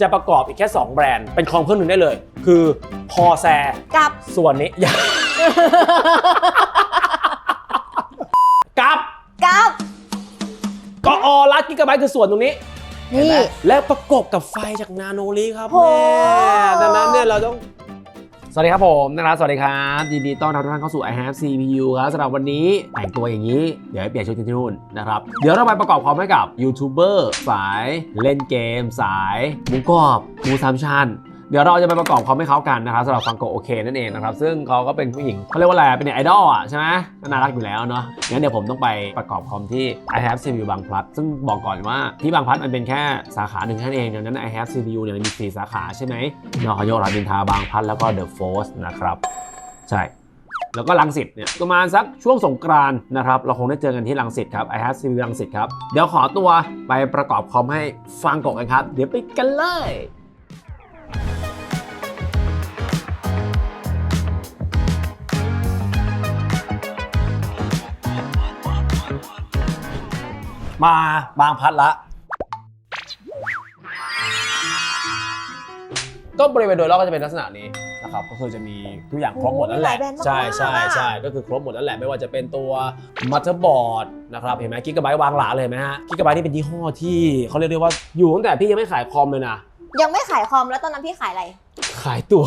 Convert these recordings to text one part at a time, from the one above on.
จะประกอบอีกแค่ 2 แบรนด์ เป็นคลองเครื่องหนึ่งได้เลย คือคอแซกับส่วนนี้กับกับก็ออรัดกิกะไบต์คือส่วนตรงนี้เห็นนี่ไหมและประกบกับไฟจากนาโนลีครับโหแม่ดังนั้นเนี่ยเราต้อง สวัสดีครับผมนะครับสวัสดีครับยินดีต้อนรับทุกท่านเข้าสู่ i have CPU ครับสำหรับวันนี้แต่งตัวอย่างนี้ เดี๋ยวให้เปลี่ยนชุดที่นู่นนะครับเดี๋ยวเราไปประกอบความให้กับยูทูบเบอร์สายเล่นเกม สายหมูกรอบหมูสามชั้น เดี๋ยวเราจะไปประกอบความให้เขากันนะครับสำหรับฟังโกโอเคนั่นเองนะครับ ซึ่งเขาก็เป็นผู้หญิงเขาเรียกว่าอะไรเป็นไอดอลอะใช่ไหมน่ารักอยู่แล้วเนาะงั้นเดี๋ยวผมต้องไปประกอบคอมที่ i have CPU บางพลัด ซึ่งบอกก่อนว่าที่บางพลัดมันเป็นแค่สาขาหนึ่งแค่นั้นเองดังนั้น i have CPU เนี่ยมันมีสี่สาขาใช่ไหมนอขยโยรามอินทาบางพลัดแล้วก็ The Force นะครับใช่แล้วก็ลังสิตเนี่ยประมาณสักช่วงสงกรานนะครับ เราคงได้เจอกันที่ลังสิตครับ i have CPU ลังสิตครับ เดี๋ยวขอตัวไปประกอบคอมให้ฟังก่อนกันครับ เดี๋ยวไปกันเลย มาบางพลัดละ ก็บริเวณโดยรอบก็จะเป็นลักษณะนี้นะครับก็คือจะมีทุกอย่างครบหมดนั่นแหละ โอ้โหมีหลายแบรนด์มากๆใช่ใช่อะใช่ก็คือครบหมดนั่นแหละไม่ว่าจะเป็นตัวมัตเตอร์บอร์ดนะครับเห็นไหมกิกะไบต์วางหลาเลยเห็นไหมฮะกิกะไบต์นี่เป็นยี่ห้อที่เขาเรียกได้ว่าอยู่ตั้งแต่พี่ยังไม่ขายคอมเลยนะยังไม่ขายคอมแล้วตอนนั้นพี่ขายอะไร ขายตัว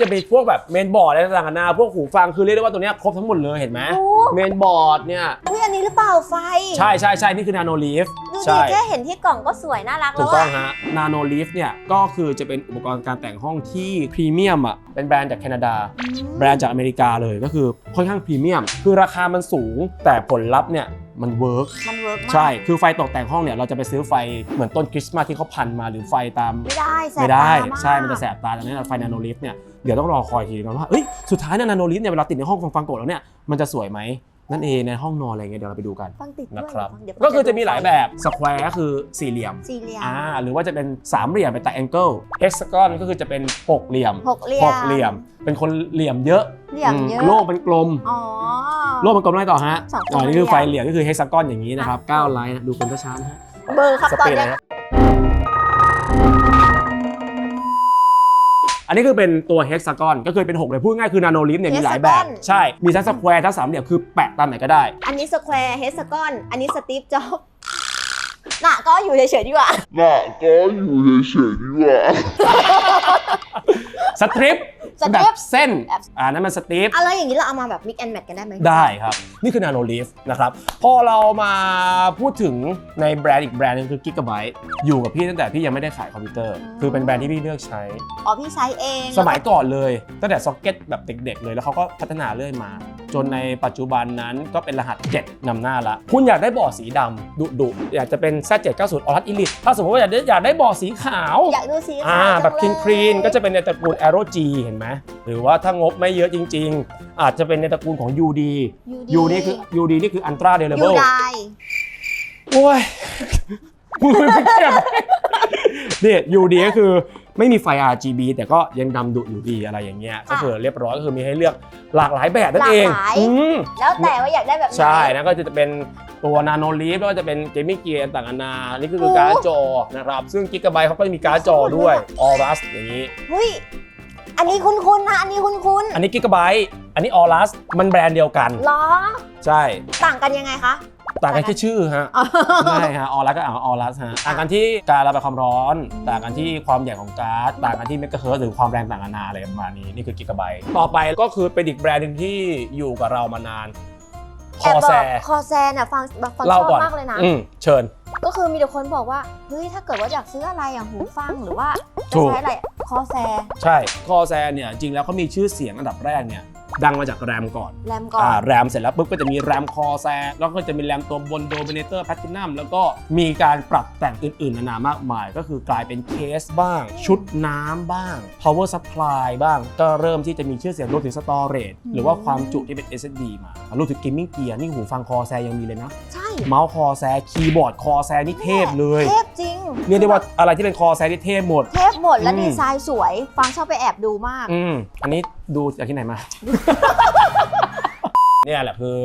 จะมีพวกแบบเมนบอร์ดอะไรต่างๆนานาพวกหูฟังคือเรียกได้ว่าตัวเนี้ยครบทั้งหมดเลยเห็นไหมโอ้ เมนบอร์ดเนี่ยอุ้ยอันนี้หรือเปล่าไฟ ใช่ใช่ใช่นี่คือนาโนลีฟดูใช่ดิแค่เห็นที่กล่องก็สวยน่ารักถูแล้วกต้ออะงฮะ Nano Leaf เนี่ยก็คือจะเป็นอุปกรณ์การแต่งห้องที่พรีเมียมอะเป็นแบรนด์จากแคนาดาแบรนด์จากอเมริกาเลยก็คือค่อนข้างพรีเมียม คือราคามันสูงแต่ผลลัพธ์เนี่ยมันเวิร์กมันเวิ ร์กมาก ใช่ คือไฟตกแต่งห้องเนี่ย เราจะไปซื้อไฟเหมือนต้นคริสต์มาสที่เขาพันมาหรือไฟตาม ไม่ได้แสบไม่ได้ ตามากใช่ มันจะแสบตาดังนั้นไฟนาโนลิฟเนี่ย เดี๋ยวต้องรอคอยทีนึงว่า เอ้ย สุดท้ายเนี่ยนาโนลิฟเนี่ย เวลาติดในห้องฟังฟังโกะแล้วเนี่ย มันจะสวยไหม นั่นเองในห้องนอนอะไรเงี้ยเดี๋ยวเราไปดูกัน ฟังติดด้วยนะครับฟังเดี๋ยวก็คือจะมีหลายแบบสแควร์ก็คือสี่เหลี่ยมสี่เหลี่ยมอ่าหรือว่าจะเป็นสามเหลี่ยมเป็นตาแองเกิลเฮกซากอนก็คือจะเป็นหกเหลี่ยมหกเหลี่ยมหกเหลี่ยม เป็นคนเหลี่ยมเยอะเหลี่ยมเยอะโลกเป็นกลม อ๋อ โลกเป็นกลมอะไรต่อฮะสองคนอ๋อนี่คือเหลี่ยมไฟเหลี่ยมก็คือเฮกซากอนอย่างนี้นะครับเก้าไลน์นะดูคนช้าๆนะฮะเบอร์ครับสตอนปีดเนี้นะยฮะ อันนี้คือเป็นตัวเฮกซากอนก็คือเป็นหกเลยพูดง่ายคือนาโนลิฟเนี่ยมีหลายแบบใช่ มีทั้งสแควร์ทั้งสามเหลี่ยมคือแปะตามไหนก็ได้ อันนี้สแควร์เฮสกอนอันนี้สตีฟจ็อบน่ะก็อยู่เฉยๆดีกว่าน่ะก็อยู่เฉยๆดีกว่าสตริป สตริปแบบเส้นแบบอ่านั่นมันสตริปอะไรอย่างนี้เราเอามาแบบมิกแอนแมทกันได้ไหมได้ครับ นี่คือ Nano Leaf นะครับ พอเรามาพูดถึงในแบรนด์อีกแบรนด์หนึงคือ Gigabyte อยู่กับพี่ตั้งแต่พี่ยังไม่ได้ขายคอมพิวเตอร์ คือเป็นแบรนด์ที่พี่เลือกใช้ อ๋อพี่ใช้เองสมัยก่อนเลย ตั้งแต่ซ็อกเก็ตแบบเด็กๆเลยแล้วเขาก็พัฒนาเรื่อยมา จนในปัจจุบันนั้นก็เป็นรหัส 7นำหน้าละ คุณอยากได้บอร์ดสีดำดุดุๆอยากจะเป็น Z790 Aorus Elite ถ้าสมมติว่าอยากได้อยากได้บอร์ดสีขาวอยากดูสีอ่าขาวแบบคลีนจังคลีนเลยก็จะเป็นในตระกูล Aero G เห็นไหมหรือว่าถ้างบไม่เยอะจริง ๆ อาจจะเป็นในตระกูลของ UD U นี่คือ UD นี่คือ Ultra ยู Durable ไดโอ้ยมึงไม่เทียบนี่ UD ก็คือ ไม่มีไฟ RGB แต่ก็ยังดำดุอยู่ดีอะไรอย่างเงี้ย ก็คือเรียบร้อยก็คือมีให้เลือกหลากหลายแบบนั่นเองอืม แล้วแต่ว่าอยากได้แบบไหน ใช่นะก็จะเป็นตัวนาโนลีฟแล้วก็จะเป็นเกมมิ่งเกียร์ต่างๆนานานี่ก็คือโอ้การ์ดจอนะครับ ซึ่งกิกะไบต์เขาก็จะมีการ์ดจอด้วยออรัสอย่างนี้ เฮ้ย อันนี้คุ้นๆนะ อันนี้คุ้นอันนี้กิกะไบต์อันนี้ออรัสมันแบรนด์เดียวกันๆล้อใช่ ต่างกันยังไงคะ ต่างกันแค่ชื่อฮะใช่ฮะออรัสก็อ่านว่าออรัสฮะต่างกันที่การระบายความร้อน ต่างกันที่ความใหญ่ของการ์ดต่างกันที่เมกะเฮิร์ตหรือความแรงต่างกันานาอะไรประมาณนี้นี่คือกิกะไบต์ต่อไปก็คือเป็นอีกแบรนด์หนึ่งที่อยู่กับเรามานานคแออบบอกแซคอแซน่ะฟังแบบฟังชเล่าอบก่อนมากเลยนะอืมเชิญ ก็คือมีแต่คนบอกว่าเฮ้ยถ้าเกิดว่าอยากซื้ออะไรอย่างหูฟังหรือว่าถูจะกใช้อะไรคอแซ ใช่คอแซเนี่ยจริงแล้วเขามีชื่อเสียงอันดับแรกเนี่ย ดังมาจากแรมก่อนแรมก่อน อ่าแรมเสร็จแล้วปุ๊บก็จะมีแรมคอแซแล้วก็จะมีแรมตัวบนโดมิเนเตอร์แพทินัมแล้วก็มีการปรับแต่งอื่นๆนานามากมาย ก็คือกลายเป็นเคสบ้าง ชุดน้ำบ้าง power supply บ้าง ก็เริ่มที่จะมีชื่อเสียงรวมถึง storage หรือว่าความจุที่เป็น SSD มารวมถึง gaming gear นี่หูฟังคอแซยังมีเลยนะ ใช่เมาส์คอแซคีย์บอร์ดคอแซนี่เทพเลยเทพจริงเรียกได้ว่าอะไรที่เป็นคอแซนี่เทพหมด เทพหมดและอืม ดีไซน์สวย ฟังชอบไปแอบดูมาก อืมอันนี้ ดูจากที่ไหนมา เนี่ยแหละคือ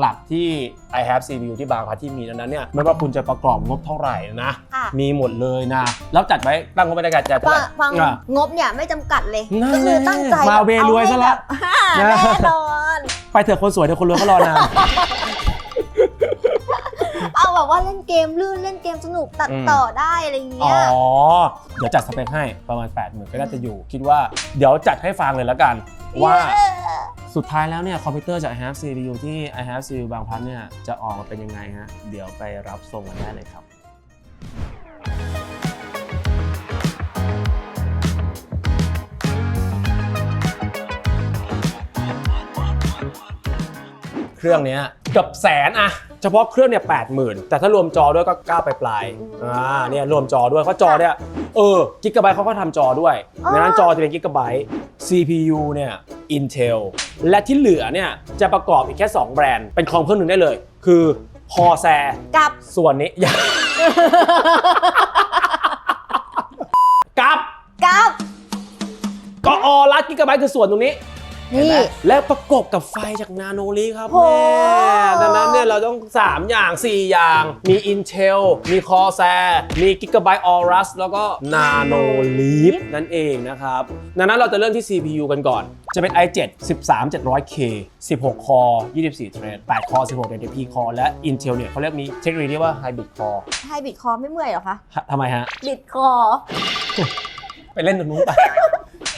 หลักๆที่ I have CPU ที่บางพัทที่มีดังนั้นเนี่ยไม่ว่าคุณจะประกอบงบเท่าไหร่นะ ค่ะ มีหมดเลยนะ แล้วจัดไว้ตั้งงบไว้ในการจัดเท่าฟัไหงร่ฟังอะ งบเนี่ยไม่จำกัดเลยนั่นก็คือตั้งใจมาเวรวยซะละเอาให้แบบนะแน่นอน ไปเถอะคนสวยเดี๋ยวคนรวยเขารอนาน เอาแบบว่าเล่นเกมลื่นเล่นเกมสนุกตัดอืมต่อได้อะไรอย่างอ๋เงี้อยเดี๋ยวจัดสเปคให้ประมาณ 8 0,000ก็น่าจะอยู่ คิดว่าเดี๋ยวจัดให้ฟังเลยแล้วกัน ว่าเย้สุดท้ายแล้วเนี่ยคอมพิวเตอร์จาก I have CPU ที่ I have CPU บางพันเนี่ยจะออกมาเป็นยังไงฮะเดี๋ยวไปรับชมกันได้เลยครับเครื่องเนี้ยเกือบแสนอะ เฉพาะเครื่องเนี่ยแปดหมื่นแต่ถ้ารวมจอด้วยก็ก้าไปปลายๆอ่าเนี่ยรวมจอด้วยเพราะจอเนี่ยเออกิกะไบต์เขาก็ทำจอด้วยดังนั้นจอจะเป็นกิกะไบต์ CPU เนี่ย Intel และที่เหลือเนี่ยจะประกอบอีกแค่ 2 แบรนด์ เป็นคอมเครื่องหนึ่งได้เลย คือ Corsair กับ ส่วนนี้ กับกับก็ออรัดกิกะไบต์คือส่วนตรงนี้เห็ นนี่ไหมและประกบกับไฟจากนาโนลีครับโหแม่ดังนั้นเนี่ยเราต้อง 3 อย่าง 4 อย่าง มี Intel มี Corsair มี Gigabyte Aorus แล้วก็ Nano Leaf นั่นเองนะครับ ดังนั้นเราจะเริ่มที่ CPU กันก่อน จะเป็น i7 13700K 16 คอ24 เทรด8คอ16 TP คอและ Intel เนี่ยเขาเรียกมีเทคโนโลยีเรียกว่า Hybrid Core ให้บิดคอไม่เมื่อยเหรอคะฮะทำไมฮะ บิดคอ ไปเล่นตรงนู้นไป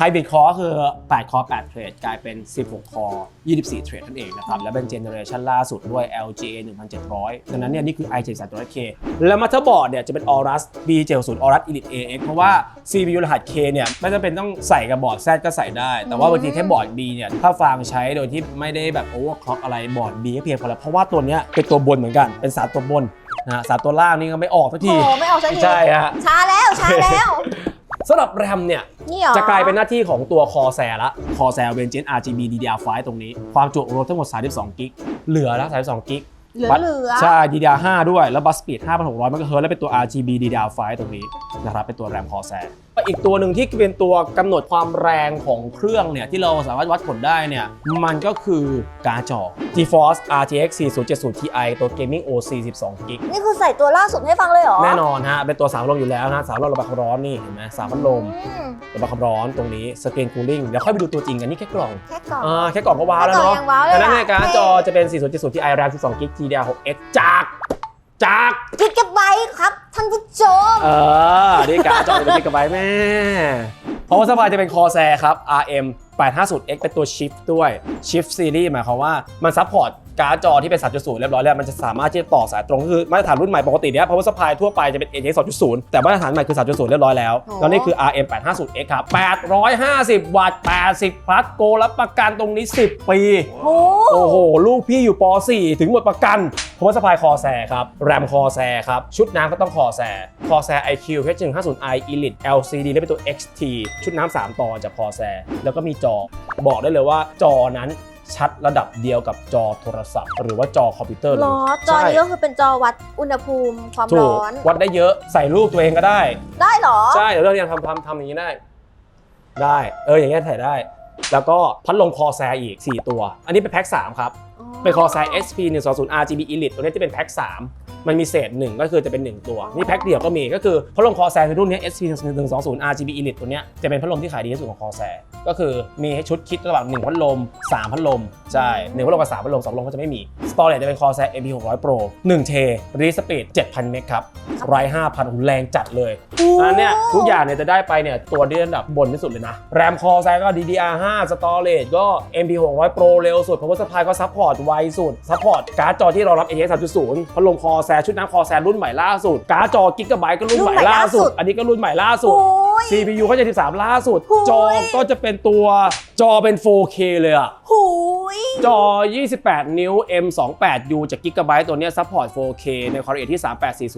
Hybrid Core คือ8คอ8เทรดกลายเป็น 16คอ24เทรดนั่นเองนะครับ และเป็นเจเนอเรชันล่าสุดด้วย LGA 1700 ดังนั้นเนี่ยนี่คือ i7 300K และมั t เ e อร์บอร์ดเนี่ยจะเป็น Aorus B70 Aorus Elite AX เพราะว่า CPU รหัส K เนี่ยไม่จำเป็นต้องใส่กับบอร์ด Z ก็ใส่ได้ แต่ว่าบางทีแค่บอร์ด B เนี่ยถ้าฟังใช้โดยที่ไม่ได้แบบ overclock อะไรบอร์ด B ก็เพียงพอแล้วเพราะว่าตัวเนี้ยเป็นตัวบนเหมือนกันเป็นสามตัวบนนะฮะสามตัวล่างนี่ก็ไม่ออกสักทีโอ้ไม่ออกสักทีใช่ฮะช้าแล้วช้าแล้ว สำหรับแรมเนี่ยนี่เหรอจะกลายเป็นหน้าที่ของตัว Corsair ละ Corsair Vengeance RGB DDR5 ตรงนี้ ความจุรวมทั้งหมด 32 กิก เหลือแล้ว 32 กิกเหลือบัสเหลือใช่ DDR5 ด้วย แล้วบัสสปีด 5,600 MHz และเป็นตัว RGB DDR5 ตรงนี้นะครับเป็นตัวแรม Corsair อี กตัวหนึ่งที่เป็นตัวกำหนดความแรงของเครื่องเนี่ยที่เราสามารถวัดผลได้เนี่ยมันก็คือการ์ดจอ GeForce RTX 4070 Ti ตัว Gaming OC 12กิกนี่คือใส่ตัวล่าสุดให้ฟังเลยเหรอ แน่นอนฮะ เป็นตัวสามพัดลมอยู่แล้วนะสามพัดลมระบายความร้อนนี่เห็นไหมสามพัดลมอืมระบายความร้อนตรงนี้สกรีนคูลิ่งเดี๋ยวค่อยไปดูตัวจริงกันนี่แค่กล่องแค่กล่องอ่าแค่กล่องก็ว้าวแล้วแค่กล่องเนาะยังว้าวเลยดังนั้นอะในการดจอจะเป็น 4070 Ti RAM 12 g b DDR6X จาก จากกิกะไบต์ครับท่านผู้ชม เออนี่การดจอเป็นกิกะไบต์แม่เพราะว่าสปายจะเป็น Corsair ครับ RM 850X เป็นตัว Shift ด้วย Shift Series หมายความว่ามันซัพพอร์ต การ์ดจอที่เป็น 3.0 เรียบร้อยแล้ว มันจะสามารถที่จะต่อสายตรงคือมาตรฐานรุ่นใหม่ปกติเนี้ย power supply ทั่วไปจะเป็น ATX 2.0 แต่มาตรฐานใหม่คือ 3.0 เรียบร้อยแล้วโอ้แล้วนี่คือ RM 850X ครับ 850 วัตต์ 80 พลัสโกรับประกันตรงนี้ 10 ปี โอ้โอ้โหลูกพี่อยู่ป .4 ถึงหมดประกันเพราะว่าสปายคอแซครับแรมคอแซครับ ชุดน้ำก็ต้องคอแซคอแซ IQ H150i Elite LCD และเป็นตัว XT ชุดน้ำ3ตอนจากคอแซแล้วก็มีจอบอกได้เลยว่าจอนั้น ชัดระดับเดียวกับจอโทรศัพท์ หรือว่าจอคอมพิวเตอร์เลหรยอจอนี้ใช่ก็คือเป็นจอวัดอุณหภูมิความถูกร้อน วัดได้เยอะใส่รูปตัวเองก็ได้ ได้เหรอ ใช่เดี๋ยวเราเรียนทำทำทำอย่างนี้ได้ ได้ เอออย่างเงี้ยถ่ายได้ แล้วก็พัดลมคอแซอีก 4 ตัว อันนี้เป็นแพ็ค3ครับ เป็น Corsair SP 120 RGB Elite ตัวนี้จะเป็นแพ็ค3 มันมีเศษ 1 ก็คือจะเป็น 1 ตัว นี่แพ็คเดียวก็มีก็คือพัดลม Corsair ในรุ่นนี้ SP 120 RGB Elite ตัวเนี้ยจะเป็นพัดลมที่ขายดีที่สุดของ Corsair ก็คือมีให้ชุดคิดระหว่าง1พัดลม 3พัดลม ใช่1พัดลมกับ3พัดลม2พัดลมก็จะไม่มี Storage จะเป็น Corsair MP 600 Pro 1เท Read Speed 7,000เมกครับไร5,000โอ้โหแรงจัดเลยดังนั้นเนี่ยทุกอย่างเนี่ยจะได้ไปเนี่ยตัวที่ระดับบนที่สุดเลยนะแรมคอแซก็ DDR5 Storage ก็ MP 600 Pro เร็วสุด Power Supply ก็ซัพพอร์ตไวสุดซัพพอร์ตการ์ดจอที่รองรับ ATX 3.0พัดลมคอแซชุดน้ำคอแซรุ่นใหม่ล่าสุดการ์ดจอกิกะไบต์ก็รุ่นใหม่ล่าสุด อันนี้ก็รุ่นใหม่ล่าสุดโอ้ย CPU ก็จะ13ล่าสุดโอ้ยจอก็จะเป็นตัวจอเป็น 4K เลยอะหูย จอ 28 นิ้ว M28U จาก Gigabyte ตัวเนี้ยซัพพอร์ต 4K ใน Core i ที่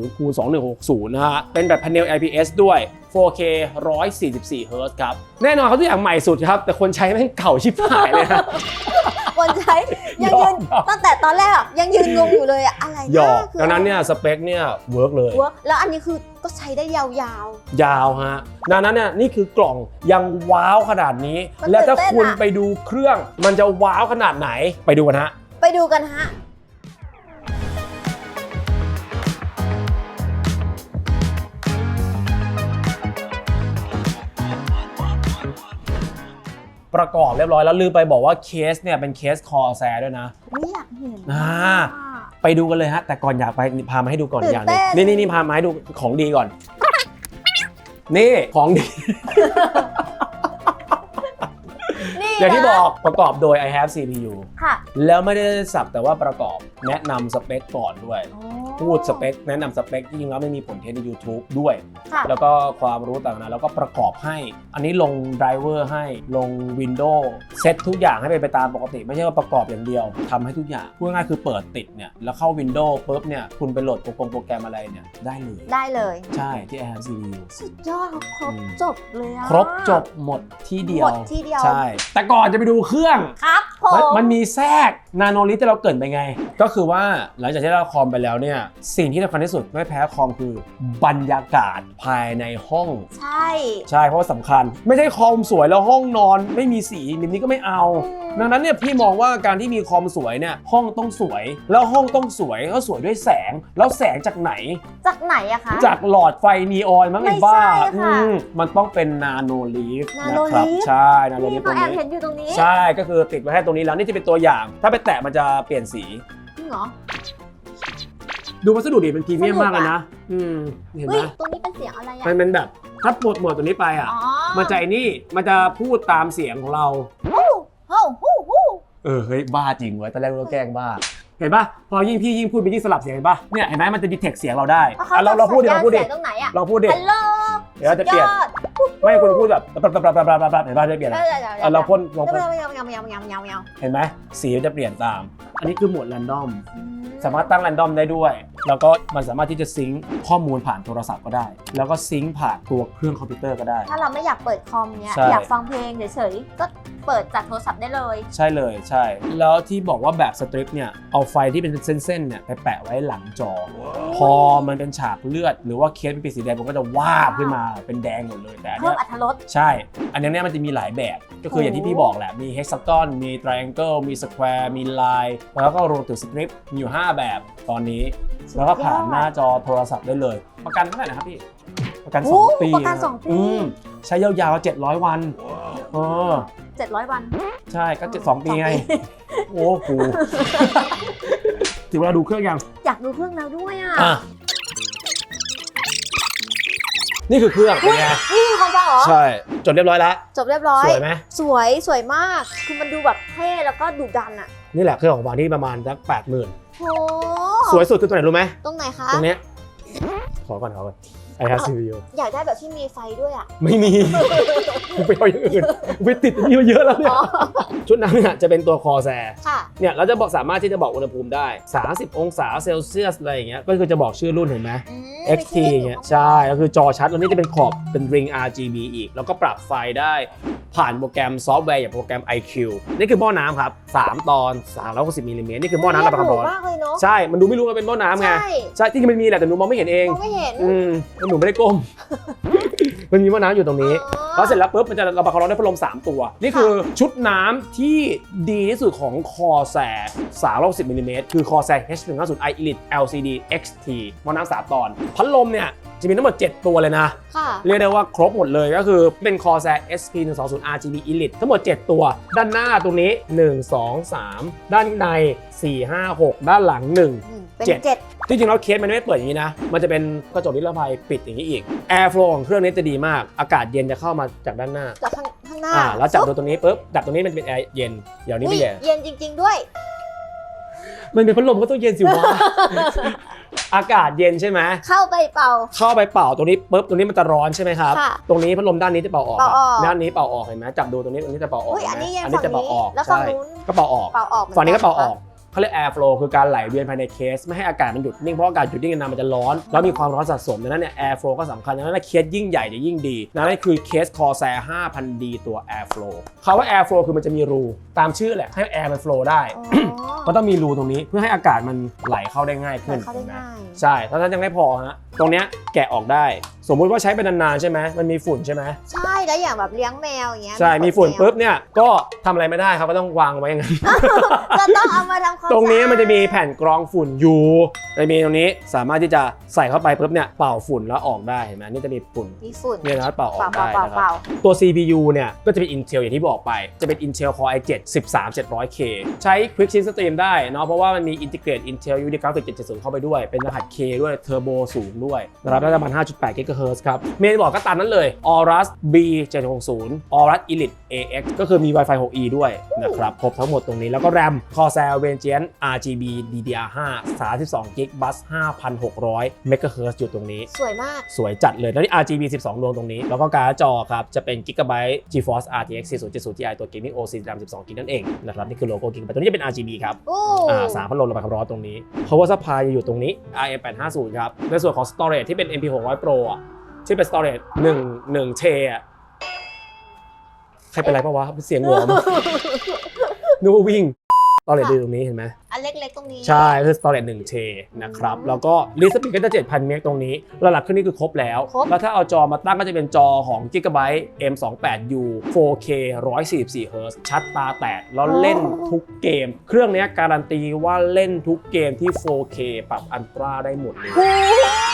3840คูณ2160 นะฮะ เป็นแบบ Panel IPS ด้วย 4K 144 Hz ครับ แน่นอนเขาทุกอย่างใหม่สุดครับ แต่คนใช้แม่งเก่าชิบหายเลยนะ คนใช้ยังยืนหยอกตั้งแต่ตอนแรกอะยังยืนงงอยู่เลยอะอะไรนะหยอกคือดังนั้นเนี่ย สเปคเนี่ยเวิร์กเลย เวิร์กแล้วอันนี้คือ ก็ใช้ได้ยาวยาวฮะดังนั้นเนี่ยนี่คือกล่องยังว้าวขนาดนี้ มันแล้วถ้าตื่นเต้นคุณอะ ไปดูเครื่องมันจะว้าวขนาดไหนไปดูกันฮะ ไปดูกันฮะ ประกอบเรียบร้อยแล้วลืมไปบอกว่าเคสเนี่ยเป็นเคสคอแซด้วยนะ ไม่อยากเห็นอ่า ไปดูกันเลยฮะ แต่ก่อนอยากไปพามาให้ดูก่อนตื่นอย่างหนึงเต้นี่น นี่นี่พามาให้ดูของดีก่อน นี่ของดี นี่อย่างที่นะบอกประกอบโดย i have CPU ค่ะแล้วไม่ได้สับแต่ว่าประกอบแนะนำสเปคก่อนด้วย อ๋อ พูดสเปค แนะนำสเปคจริงๆแล้วไม่มีผลเทสใน YouTube ด้วย ค่ะ แล้วก็ความรู้ต่างๆนะแล้วก็ประกอบให้ อันนี้ลงไดรเวอร์ให้ลง Windows เซตทุกอย่างให้เป็นไปตามปกติ ไม่ใช่ว่าประกอบอย่างเดียวทำให้ทุกอย่างพูดง่ายๆคือเปิดติดเนี่ยแล้วเข้า Windows ปุ๊บเนี่ยคุณไปโหลดโปรแกรมโปรแกรมอะไรเนี่ยได้เลย ได้เลย ใช่ที่ i have CPU สุดยอดเขาครบอืมจบเลยอะครบจบหมดที่เดียวหมดที่เดียวใช่ แต่ก่อนจะไปดูเครื่อง ครับผมันมมันมีแทรกนาโนลิตที่เราเกริดไปไง ก็คือว่าหลังจากที่เราคอมไปแล้วเนี่ยสิ่งที่สำคัญที่สุดไม่แพ้คอมคือบรรยากาศภายในห้อง ใช่ ใช่เพราะว่าสำคัญ ไม่ใช่คอมสวยแล้วห้องนอนไม่มีสีแบบนี้ก็ไม่เอาอืมดังนั้นเนี่ยพี่มองว่าการที่มีคอมสวยเนี่ยห้องต้องสวย แล้วห้องต้องสวยก็สวยด้วยแสง แล้วแสงจากไหน จากไหนอะคะ จากหลอดไฟนีออนมั้งไม่ไอ้บ้าใช่ค่ะอืมมันต้องเป็นนาโนลีฟ Nano นะครับ Leaf ใช่นาโนลีนี่ฟตก็รงแอบนี้ เห็นอยู่ตรงนี้ใช่ก็คือติดไว้ให้ตรงนี้แล้วนี่จะเป็นตัวอย่าง ถ้าไปแตะมันจะเปลี่ยนสี จริงเหรอ ดูวัสดุดิเป็นพรีเมียมสนุกอะมากเลยนะ อืม เห็นไหเฮ้มยตรงนี้เป็นเสียงอะไรอะมันเป็นแบบ ถ้าปลดหมวดตัวนี้ไปอะ อ๋อมันจะไอ้นี่ มันจะพูดตามเสียงของเรา ฮู้ฮู้ฮู้ฮู้เออ เฮ้ย บ้าจริงเว้ยตอนแรกเราแกล้งบ้า เห็นปะพอยิ่งพี่ยิ่งพูดไปยิ่งสลับเสียงเห็นปะเนี่ย เห็นไหมมันจะดีเทคเสียงเราได้แล้วอะเราเราพูดดิเราพูดดิเสียงตรงไหนอะเราพูดดิ ฮัลโหลเดี๋ยวเราจะเปลี่ยนยอดไม่คุณพูดแบบปรับปรับปรับปรับปรับปรับเห็นปะจะเปลี่ยนเออะไรอเดี๋ยวอะเราพ่นเราเดี๋ยวพ่นเดี๋ยวเดี๋ยวเดี๋ยวเดี๋ยวเดี๋ยวเดี๋ยวเห็นไหมสีมันจะเปลี่ยนตาม อันนี้คือโหมดแรนดอมอืมสามารถตั้งแรนดอมได้ด้วย แล้วก็มันสามารถที่จะซิงค์ข้อมูลผ่านโทรศัพท์ก็ได้ แล้วก็ซิงค์ผ่านตัวเครื่องคอมพิวเตอร์ก็ได้ ถ้าเราไม่อยากเปิดคอมเนี้ย ใช่ อยากฟังเพลงเฉยๆ ก็เปิดจากโทรศัพท์ได้เลย ใช่เลยใช่ แล้วที่บอกว่าแบบสตริปเนี่ย เอาไฟที่เป็นเส้นๆเนี่ยไปแปะไว้หลังจอ พอมันเป็นฉากเลือด หรือว่าเคสเป็นสีแดงมันก็จะวาบขึ้นมาเป็นแดงหมดเลยแต่อันเพิ่เนี้มย อรรถรส ใช่ อันนี้เนี่ยมันจะมีหลายแบบ ก็คืออย่างที่พี่บอกแหละ มี hexagon มี triangle มี square มี line แล้วก็รวมถึง strip มีอยู่ 5 แบบตอนนี้ แล้วก็ผ่านหน้าจอโทรศัพท์ได้เลย ประกันเท่าไหร่นะครับพี่ ประกัน โอ้2 ปีประกันคบสองปี อืมใช้ยาวๆ 700 วันเออ700วัน ใช่ก็เจ็ดสองปีไง โอ้โห ถึงเวลาดูเครื่องยัง อยากดูเครื่องแล้วด้วยอะ อะ นี่คือเครื่องเป็นไงนี่คือคอมฟังเหรอ ใช่ จดเรียบร้อยแล้วจบเรียบร้อย สวยไหมสวยสวยมาก คือมันดูแบบเท่แล้วก็ดุดันอะนี่แหละเครื่องของบางที่ประมาณสักแปดหมื่นโหสวยสุดคือตัวไหนรู้ไหมตรงไหนคะ ตรงเนี้ยขอก่อนขอก่อน I have CPU อยากได้แบบที่มีไฟด้วยอะ ไม่มีกูไปเอาอย่างอื่นกูไปติดอันนี้มาเยอะแล้วเนี่ยอ๋อชุดนั้นเนี่ยจะเป็นตัวคอแซค่ะเนี่ยเราจะบอกสามารถที่จะบอกอุณหภูมิได้ 30 องศาเซลเซียสอะไรอย่างเงี้ยก็คือจะบอกชื่อรุ่นเห็นไหมอืม XT เงี้ยใช่ก็คือจอชัดแล้วนี่จะเป็นขอบเป็น ring RGB อีก แล้วก็ปรับไฟได้ผ่านโปรแกรมซอฟต์แวร์อย่างโปรแกรม IQ นี่คือหม้อน้ำครับ 3 ตอน 360มิลลิเมตรนี่คือหม้อน้ำระบายความร้อนเรียบหมากเลยเนาะใช่ มันดูไม่รู้ว่าเป็นหม้อน้ำไง ใช่ใช่ที่จริงมันมีแหละแต่หนูมองไม่เห็นเองมองไม่เห็นอืมแล้วหนูไม่ได้ก้ม มันมีหม้อน้ำอยู่ตรงนี้อ๋อแล้วเสร็จแล้วปุ๊บมันจะระบายความร้อนด้วยพัดลม 3 ตัว นี่คือชุดน้ำที่ดีที่สุดของคอแซ360มิลลิเมตรคือคอแซ H150i Elite LCD XT หม้อน้ำสามตอน พัดลมเนี่ยจะมีทั้งหมด 7 ตัวเลยนะ ค่ะ เรียกได้ว่าครบหมดเลยก็คือเป็น Corsair SP 1 2 0 RGB Elite ทั้งหมด 7 ตัว ด้านหน้าตรงนี้ 1 2 3 ด้านใน 4 5 6 ด้านหลัง1อืมเป็นเจ็ดเจ็ดที่จริงแล้วเคสมันไม่เปิดอย่างนี้นะ มันจะเป็นกระจกนิรภัยปิดอย่างนี้อีก Airflow ของเครื่องนี้จะดีมาก อากาศเย็นจะเข้ามาจากด้านหน้า จากข้างข้างหน้าอ่าแล้วจับดูตรงนี้ปุ๊บดับตรงนี้มันเป็นแอร์เย็นเดี๋ยวนี้อุ๊ไม่ยแย่เย็นจริง ๆด้วย มันเป็นพัดลมก็ต้องเย็นสิวะ อากาศเย็นใช่ไหมเข้าไปเป่า เข้าไปเป่าตรงนี้ปุ๊บตรงนี้มันจะร้อนใช่ไหมครับ ค่ะตรงนี้พัดลมด้านนี้จะเป่าออกเป่าออกด้านนี้เป่าออกเห็นไหมจับดูตรงนี้ตรงนี้จะเป่าออกอุ้ยอันนี้เย็นอันฝั่นี้งจะเป่าอนี้อกแล้วฝั่งใช่นู้น ก็เป่าออก เป่าออกหมือฝั่งนี้ก็เป่าออกน เขาเรียก air flow คือการไหลเวียนภายในเคส ไม่ให้อากาศมันหยุดนิ่งเพราะอากาศหยุดนิ่งนานๆมันจะร้อน แล้วมีความร้อนสะสมดังนั้นเนี่ย air flow ก็สำคัญดังนั้นเคสยิ่งใหญ่จะยิ่งดีดังนั้นคือเคส Corsair 5000D ตัว air flow คำว่า air flow คือมันจะมีรูตามชื่อแหละให้ air มัน flow ได้อ๋อก็ต้องมีรูตรงนี้เพื่อให้อากาศมันไหลเข้าได้ง่ายขึ้นไหลเข้าได้ห็นหมง่าย ใช่ถ้านั้นยังไม่พอฮะตรงเนี้ยแกะออกได้สมมุติว่าใช้ไปนานๆใช่ไหมมันมีฝุ่นใช่ไหมใช่แล้วอย่างแบบเลี้ยงแมวอย่างเงี้ยใช่มีฝุ่นแวปุ๊บเนี่ยก็ทำอะไรไม่ได้ครับก็ต้องวางไว้อย่างนั้นจะต้องเอามาทำความตรงนี้สะอาดมันจะมีแผ่นกรองฝุ่นอยู่จะมีตรงนี้สามารถที่จะใส่เข้าไปปุ๊บเนี่ยเป่าฝุ่นแล้วออกได้เห็นไหมนี่จะมีฝุ่นมีฝุ่นเนี่ยนะเป่าออเปล่ากเปล่าได้เปล่านะคเปรับ ล่าตัว CPU เนี่ยก็จะเป็น Intel อย่างที่บอกไป จะเป็น Intel Core i7 13 700K ใช้ Quick Sync Stream ได้เนาะเพราะว่ามันมี Integrate Intel UD Graphics 770 เข้าไปด้วย เป็นรหัส K ด้วยเทอร์โบสูงด้วยนะครับน่าจะประมาณ5.8 GHz ครับ เมนบอร์ดก็ตามนั้นเลย Aorus B760 Aorus Elite AX ก็คือมี Wi-Fi 6E ด้วยนะครับครบทั้งหมดตรงนี้แล้วก็ RAM Corsair Vengeance RGB DDR5 32 g b bus 5,600 MHz อยู่ตรงนี้ สวยมาก สวยจัดเลย แล้วนี่ RGB 12 ดวงตรงนี้ แล้วก็การ์ดจอครับ จะเป็น Gigabyte GeForce RTX 4070 Ti ตัว Gaming OC RAM 12 g b นั่นเองนะครับ นี่คือโลโก้ Gigabyte ตัวนี้จะเป็น RGB ครับโอ้อ่าสามพัดลมระบายความร้อนตรงนี้ Power Supply จะอยู่ตรงนี้ RM850 ครับ ในส่วนของ Storage ที่เป็น MP600 Pro อะ ที่เป็น Storage 1 1เทอะใครเป็นไรปะวะเสียงหัวมากนึกว่าวิ่ง Storage ดูตรงนี้เห็นไหมอันเล็กๆตรงนี้ใช่คือ storage 1 T นะครับ แล้วก็ r e s p eed ก็จะ7,000เมกตรงนี้ระดับขึ้นนี่คือครบแล้วครบแล้วถ้าเอาจอมาตั้งก็จะเป็นจอของ Gigabyte M28U 4K 144 Hz ชัดตาแตกแล้วเล่นทุกเกม เครื่องเนี้ยการันตีว่าเล่นทุกเกมที่ 4K ปรับอันตราได้หมดเลยโอ้อืม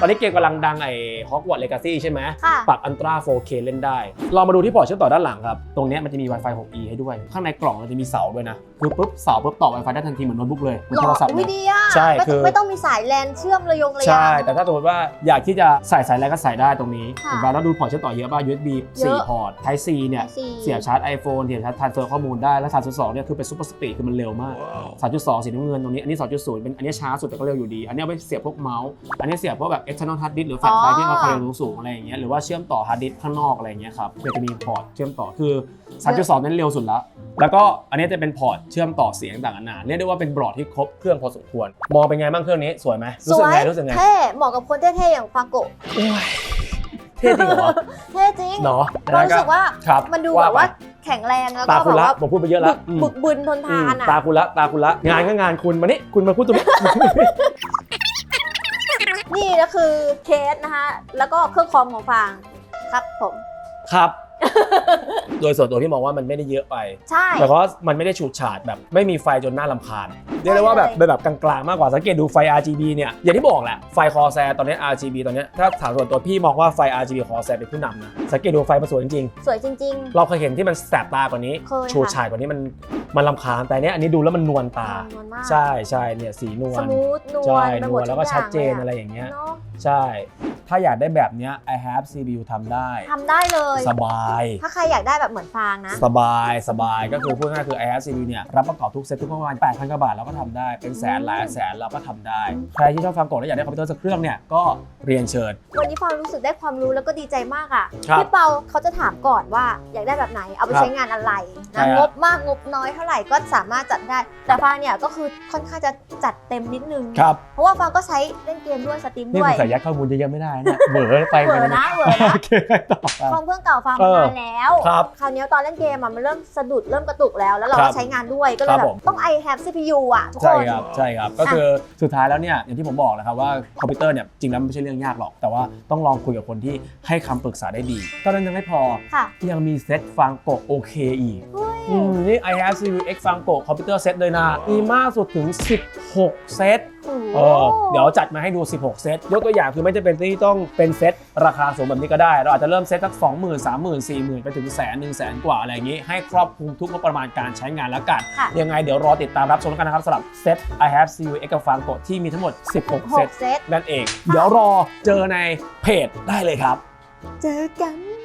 ตอนนี้เกมกำลังดังไอ้ Hogwarts Legacy ใช่ไหมค่ะ ปรับอันตรา 4K เล่นได้ลองมาดูที่พอร์ตเชื่อมต่อด้านหลังครับ ตรงเนี้ยมันจะมี Wi-Fi 6E ให้ด้วย ข้างในกล่องมันจะมีเสาด้วยนะ คือปุ๊บเสาปุ๊บต่อ Wi-Fi ได้ทันทีเหมือนโน้ตบุ๊กเลยเหมือนหโทล่รอศัพท์เลวิย ดีอะใช่ไม่คือ ไม่ต้องมีสายแลนเชื่อมระยงระยาง ใช่ แต่ถ้าสมมติว่าอยากที่จะใส่สายอะไรก็ใส่ได้ตรงนี้ค่ะเห็นปะแล้วดูพอร์ตเชื่อมต่อเยอะป่ะ USB เยอะ 4 พอร์ต Type C เนี่ยสี่เสียบชาร์จ iPhone เสียบชาร์จ transfer ข้อมูลได้ แล้ว3.2เนี่ยคือเป็น super speed คือมันเร็วมาก 3.2 สีน้ำเงินตรงนี้ อันนี้ 2.0 เป็นอันนี้ช้าสุดแต่ก็เร็วอยู่ดี อันนี้เอาไปเสียบพวกเมาส์ อันนี้เสียบพวกแบบ external hard disk หรือแฟลชไดรฟ์ที่เขาความเร็วสูงๆอะไรอย่างเงี้ยหรือว่าเชื่อมต่อ hard disk ข้างนอกอะไรอย่างเงี้ยครับเดี๋ยวจะมีพอร์ตเชื่อมต่อคือ 3.2 นั้นเร็วสุดแล้วแล้วก็อันนี้จะเป็นพอร์ตเชื่อมต่อเสียงต่างๆนานาเรียกได้ว่าเป็นบอร์ดที่ครบเครื่องพอสมควร มองเป็นไงบ้างเครื่องนี้สวยไหมสรู้สึกวยไงรู้สึกไงเท่เหมาะกับคนเท่ๆอย่างฟาโกะโอ้ยเท่จริงเหรอเท่จริงเนาะเรารู้สึกว่าครับมันดูแบบว่าแข็งแรงแล้วก็ตาคุณแบบละว่าผมพูดไปเยอะแล้วอืมบึกบึนทนอืทามนอะตาคุณละตาคุณละงานก็งานคุณมานี่คุณมาพูดตรงนี้ นี่ก็คือเคสนะคะ แล้วก็เครื่องคอมของฟางครับผม ครับ โดยส่วนตัวที่มองว่ามันไม่ได้เยอะไป ใช่ แต่ว่ามันไม่ได้ฉูดฉาดแบบ ไม่มีไฟจนน่าลำคาญเรียกได้ว่าแบบใช่เลยเป็นแบบกลางๆมากกว่าสังเกตดูไฟ RGB เนี่ยอย่างที่บอกแหละไฟคอแซตอนนี้ RGB ตอนนี้ถ้าถามส่วนตัวพี่มองว่าไฟ RGB คอแซเป็นผู้นำนะสังเกตดูไฟมันสวยจริงสวยจริง ๆ เราเคยเห็นที่มันแสบตากว่านี้เคยค่ะ ฉูดฉาดกว่านี้มันมันลำคาญแต่เนี้ยอันนี้ดูแล้วมันนวลๆตา นวลมากใช่ใช่เนี่ยสีนวสลมูทนวใช่ลไปนหมวดลทุแล้วก็อย่าชัดงเจนลอะไรอย่างเงี้ย เนาะใช่ ถ้าอยากได้แบบเนี้ย I have CPU ทำได้ ทำได้เลย สบาย ถ้าใครอยากได้แบบเหมือนฟางนะ สบายสบายก็คือพูดง่ายๆคือ I have CPU เนี่ยรับประกอบทุกเซ็ตทุกประมาณ8,000กว่าบาทเราก็ทำได้เป็นแสนหลายแสนเราก็ทำได้ ใครที่ชอบฟังกดและอยากได้คอมพิวเตอร์สักเครื่องเนี่ยก็เรียนเชิญ วันนี้ฟางรู้สึกได้ความรู้แล้วก็ดีใจมากอะ ครับพี่เปาเขาจะถามก่อนว่าอยากได้แบบไหน เอาไปครับใช้งานอะไรใช่นะฮะ งบมากงบน้อยเท่าไหร่ก็สามารถจัดได้ แต่ฟางเนี่ยก็คือค่อนข้างจะจัดเต็มนิดนึง ครับ เพราะว่าฟางก็ใช้เล่นเกมด้วยสตรีมนี่ด้วผย มใส่ยัดข้อมูลเยอะๆไม่ได้เนี่ยเหวอไปเหวอนะเหวอนะโอเคต่อไปคอมเครื่องเก่าฟางเออมานานแล้วครับคราวนี้ตอนเล่นเกมอะมันเริ่มสะดุดเริ่มกระตุกแล้ว แล้วเราครัก็บใช้งานด้วยก็เลครัยบแบผบมต้อง i have CPU อะทุกใช่คนครับใช่ครับก็คือสุดท้ายแล้วเนี่ยอย่างที่ผมบอกนะครับว่าคอมพิวเตอร์เนี่ยจริงแล้วมันไม่ใช่เรื่องยากหรอก แต่ว่าต้องลองคุยกับคนที่ให้คำปรึกษาได้ดีเท่านั้นยังไม่พอค่ะยังมีเซ็ตฟังโกโอเคอีกเฮ้ยอืมนี่ I have CPU X ฟังโกคอมพิวเตอร์เซ็ตเลยนะมีมากสุดถึง 16 เซตโอ้โห เออเดี๋ยวจัดมาให้ดู 16 เซต ยกตัวอย่างคือไม่จำเป็นที่ต้องเป็นเซตราคาสูงแบบนี้ก็ได้ เราอาจจะเริ่มเซตสัก 20,000 30,000 40,000 ไปถึงแสนหนึ่งแสนกว่าอะไรอย่างนี้ ให้ครอบคลุมทุกงบประมาณการใช้งานแล้วกันค่ะ ยังไงเดี๋ยวรอติดตามรับชมแล้วกันนะครับสำหรับเซต I have CPU X ฟังโกที่มีทั้งหมด 16หเซตกเซตนั่นเอง เดี๋ยวรอเจอในเพจได้เลยครับ เจอกัน